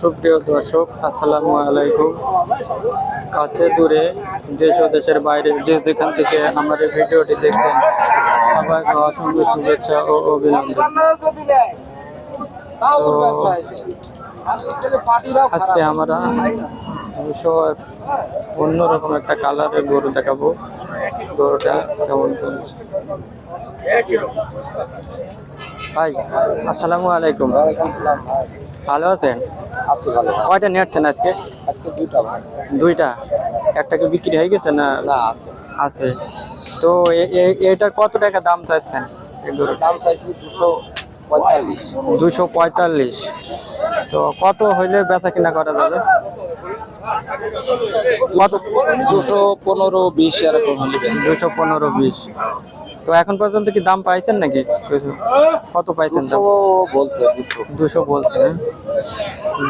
সুপ্রিয় দর্শক, আসসালামু আলাইকুম। কাছে দূরে দেশ ও দেশের বাইরে যে যেখান থেকে আমার এই ভিডিওটি দেখছেন, সবাইকে অসংখ্য শুভেচ্ছা ও অভিনন্দন। আজকে আমরা দুশো অন্যরকম একটা কালারের গরু দেখাবো। গরুটা কেমন করেছে ভাই, আসসালামু আলাইকুম। ভালো আছেন? আছি ভালো। কয়টা নিয়েছেন আজকে? আজকে দুইটা দুইটা? একটা কি বিক্রি হয়ে গেছে না? না আছে। আছে। তো এটার কত টাকা দাম চাইছেন? দাম চাইছি দুশো পঁয়তাল্লিশ। দুশো পঁয়তাল্লিশ। তো কত হইলে বেচা কিনা করা যাবে? কত? দুশো পনেরো বিশ এরকম দুশো পনেরো বিশ। তো এখন পর্যন্ত কি দাম পাইছেন নাকি? কত পাইছেন দুশো দাম বলছে দুশো। হ্যাঁ?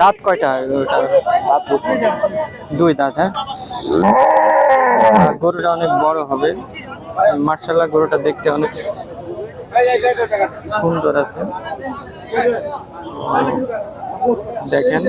দাঁত কয়টা? দুই দাঁত হ্যাঁ? গরুটা অনেক বড় হবে। মার্শাল্লাহ গরুটা দেখতে অনেক সুন্দর আছে। দেখেন।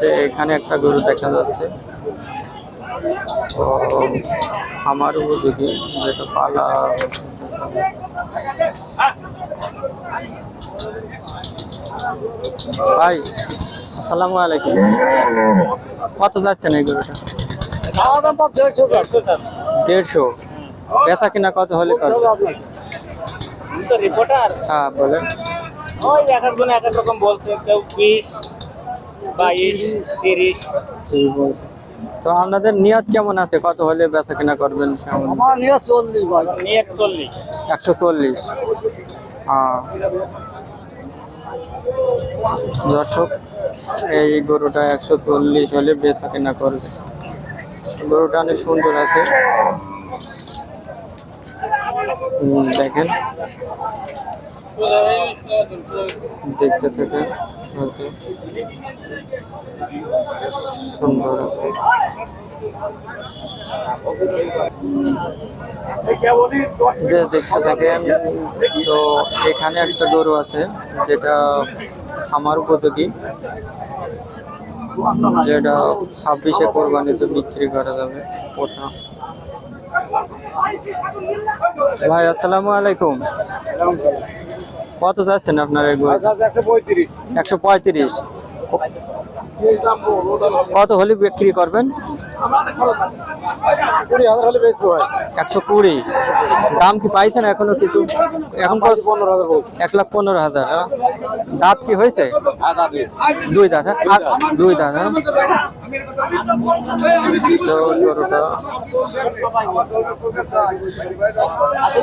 যে এখানে একটা গরু দেখা যাচ্ছে। তো আমার উপযোগী যেটা পালা ভাই আসসালামু আলাইকুম। কত যাচ্ছেন এই গরুটা? দেড়শো? বেচা কিনা কত হলে কত? রিপোর্টার হ্যাঁ বলেন। ওই এক একজন এক এক রকম বলছে কেউ বিশ বাইশ তিরিশ। ঠিক বলছে তো আপনাদের নিয়ত কেমন আছে? কত হলে বেচা কিনা করবেন আমার নিয়ে চল্লিশ ভাই। নিয়ে চল্লিশ। একশো চল্লিশ। হ্যাঁ দর্শক এই গরুটা একশো চল্লিশ হলে বেচা কিনা করবে। গরুটা অনেক সুন্দর আছে। দেখেন। দেখতে থেকে সুন্দর আছে। দেখতে থাকেন, তো এখানে একটা গরু আছে, যেটা খামার উপযোগী। যেটা ছাব্বিশে কোরবানিতে বিক্রি করা যাবে পোষা। ভাই আসসালামু আলাইকুম। কত চাচ্ছেন আপনার একশো পঁয়ত্রিশ। একশো পঁয়ত্রিশ। কত হলে বিক্রি করবেন? কুড়ি হাজার হলে একশো কুড়ি। দাম কি পাইছেন এখনও কিছু? এখন? পনেরো হাজার এক লাখ পনেরো হাজার? দাঁত কি হয়েছে? দুই দাঁত হ্যাঁ? দুই দাঁত হ্যাঁ?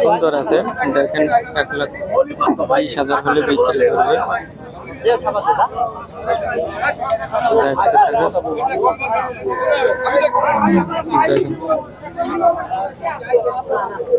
সুন্দর আছে। দেখেন, এক লাখ বাইশ হাজার হলে বিক্রি করবে। দেখতে থাকুন। দেখেন